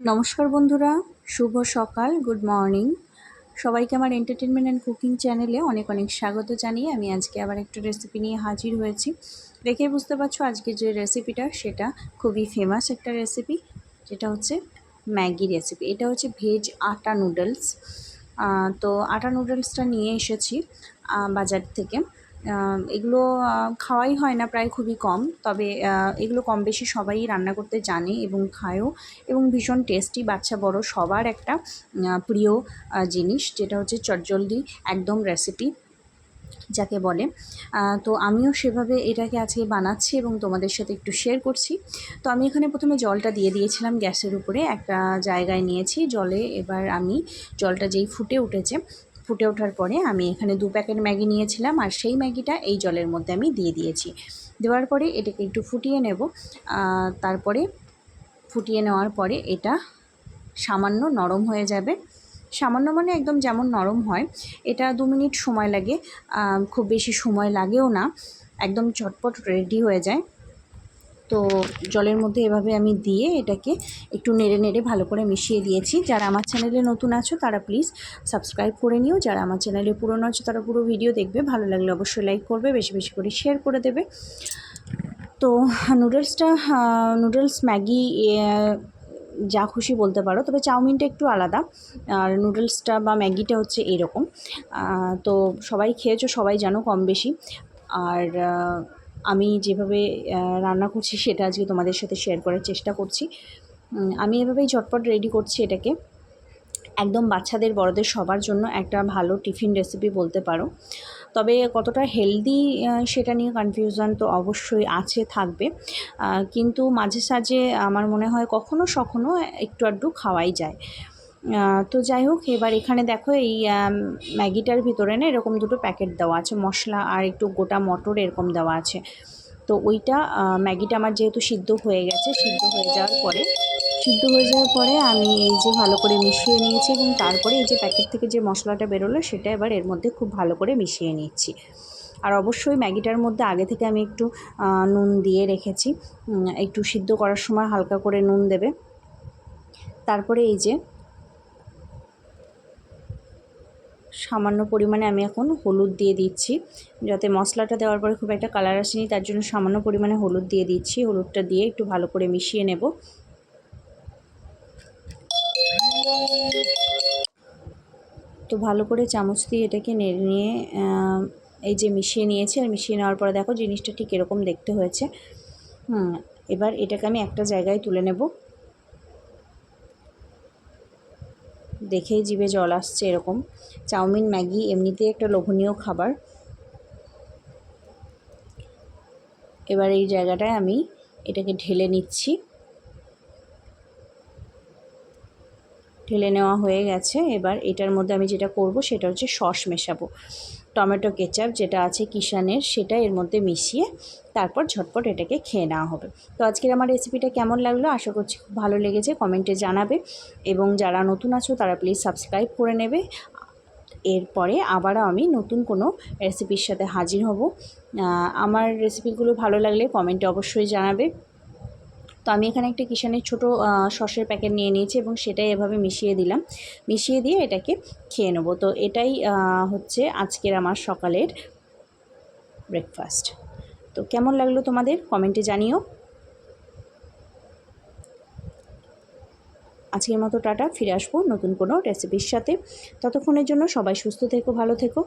নমস্কার বন্ধুরা, শুভ সকাল গুড মর্নিং সবাইকে আমার এন্টারটেনমেন্ট অ্যান্ড কুকিং চ্যানেলে অনেক অনেক স্বাগত জানিয়ে আমি আজকে আবার একটা রেসিপি নিয়ে হাজির হয়েছি। দেখে বুঝতে পারছ আজকে যে রেসিপিটা সেটা খুবই ফেমাস একটা রেসিপি যেটা হচ্ছে ম্যাগি রেসিপি এটা হচ্ছে ভেজ আটা নুডলস তো আটা নুডলসটা নিয়ে এসেছি বাজার থেকে। এগুলো খাওয়াই হয় না প্রায় খুবই কম। তবে এগুলো কম বেশি সবাই রান্না করতে জানে এবং খায়ও এবং ভীষণ টেস্টি বাচ্চা বড় সবার একটা প্রিয় জিনিস, যেটা হচ্ছে চটজলদি একদম রেসিপি যাকে বলে। তো আমিও সেভাবে এটাকে আজকে বানাচ্ছি এবং তোমাদের সাথে একটু শেয়ার করছি। তো আমি এখানে প্রথমে জলটা দিয়ে দিয়েছিলাম গ্যাসের উপরে, একটা জায়গায় নিয়েছি জলে। এবার আমি জলটা যেই ফুটে উঠেছে ফুটে ওঠার পরে আমি এখানে দু প্যাকেট ম্যাগি নিয়েছিলাম আর সেই ম্যাগিটা এই জলের মধ্যে আমি দিয়ে দিয়েছি। দেওয়ার পরে এটাকে একটু ফুটিয়ে নেব। তারপরে ফুটিয়ে নেওয়ার পরে এটা সামান্য নরম হয়ে যাবে। সামান্য মানে একদম যেমন নরম হয়। এটা দু মিনিট সময় লাগে। খুব বেশি সময় লাগেও না। একদম চটপট রেডি হয়ে যায়। তো জলের মধ্যে এভাবে আমি দিয়ে এটাকে একটু নেড়ে নেড়ে ভালো করে মিশিয়ে দিয়েছি। যারা আমার চ্যানেলে নতুন আছো তারা প্লিজ সাবস্ক্রাইব করে নিও। যারা আমার চ্যানেলে পুরনো আছো তারা পুরো ভিডিও দেখবে। ভালো লাগলে অবশ্যই লাইক করবে, বেশি বেশি করে শেয়ার করে দেবে। তো নুডলসটা নুডলস ম্যাগি যা খুশি বলতে পারো। তবে চাউমিনটা একটু আলাদা। আর নুডলসটা বা ম্যাগিটা হচ্ছে এরকম। তো সবাই খেয়েছো, সবাই জানো কম বেশি আর আমি যেভাবে রান্না করছি সেটা আজকে তোমাদের সাথে শেয়ার করার চেষ্টা করছি। আমি এভাবেই ঝটপট রেডি করছি এটাকে। একদম বাচ্চাদের, বড়দের সবার জন্য একটা ভালো টিফিন রেসিপি বলতে পারো। তবে কতটা হেলদি সেটা নিয়ে কনফিউশন তো অবশ্যই আছে, থাকবে। কিন্তু মাঝে সাঝে আমার মনে হয় কখনো সখনো একটু আধটু খাওয়াই যায়। তো যাই হোক, এবার এখানে দেখো এই ম্যাগিটার ভিতরে না এরকম দুটো প্যাকেট দেওয়া আছে, মশলা আর একটু গোটা মটর এরকম দেওয়া আছে। তো ওইটা ম্যাগিটা আমার যেহেতু সিদ্ধ হয়ে গেছে, সিদ্ধ হয়ে যাওয়ার পরে, সিদ্ধ হয়ে যাওয়ার পরে আমি এই যে ভালো করে মিশিয়ে নিয়েছি এবং তারপরে এই যে প্যাকেট থেকে যে মশলাটা বেরোলো, সেটা এবার এর মধ্যে খুব ভালো করে মিশিয়ে নিচ্ছি। আর অবশ্যই ম্যাগিটার মধ্যে আগে থেকে আমি একটু নুন দিয়ে রেখেছি। একটু সিদ্ধ করার সময় হালকা করে নুন দেবে। তারপরে এই যে সামান্য পরিমাণে আমি এখন হলুদ দিয়ে দিচ্ছি। যাতে মশলাটা দেওয়ার পরে খুব একটা কালার আসেনি, তার জন্য সামান্য পরিমাণে হলুদ দিয়ে দিচ্ছি। হলুদটা দিয়ে একটু ভালো করে মিশিয়ে নেব। তো ভালো করে চামচ দিয়ে এটাকে নেড়ে নিয়ে এই যে মিশিয়ে নিয়েছি, আর মিশিয়ে নেওয়ার পরে দেখো জিনিসটা ঠিক এরকম দেখতে হয়েছে। হুম, এবার এটাকে আমি একটা জায়গায় তুলে নেব। দেখেই জিভে জল আসছে এরকম। চাউমিন, ম্যাগি, এমনিতেই একটা লোভনীয় খাবার। এবার এই জায়গাটায় আমি এটাকে ঢেলে নিচ্ছি। ঢেলে নেওয়া হয়ে গেছে। এবার এটার মধ্যে আমি যেটা করব সেটা হচ্ছে সস মেশাবো। টমেটো কেচাপ যেটা আছে কিষানের সেটা এর মধ্যে মিশিয়ে তারপর ঝটপট এটাকে খেয়ে নেওয়া হবে। তো আজকের আমার রেসিপিটা কেমন লাগল আশা করছি খুব ভালো লেগেছে, কমেন্টে জানাবে এবং যারা নতুন আছো তারা প্লিজ সাবস্ক্রাইব করে নেবে। এরপরে আবারও আমি নতুন কোনো রেসিপির সাথে হাজির হব। আমার রেসিপিগুলো ভালো লাগলে কমেন্টে অবশ্যই জানাবে। তো আমি এখানে একটা কিষানের ছোটো সসের প্যাকেট নিয়ে নিয়েছি এবং সেটাই এভাবে মিশিয়ে দিলাম। মিশিয়ে দিয়ে এটাকে খেয়ে নেব। তো এটাই হচ্ছে আজকের আমার সকালের ব্রেকফাস্ট তো কেমন লাগল তোমাদের? কমেন্টে জানিও। আজকের মতো টাটা। ফিরে আসব নতুন কোনো রেসিপির সাথে। ততক্ষণের জন্য সবাই সুস্থ থেকো, ভালো থেকো।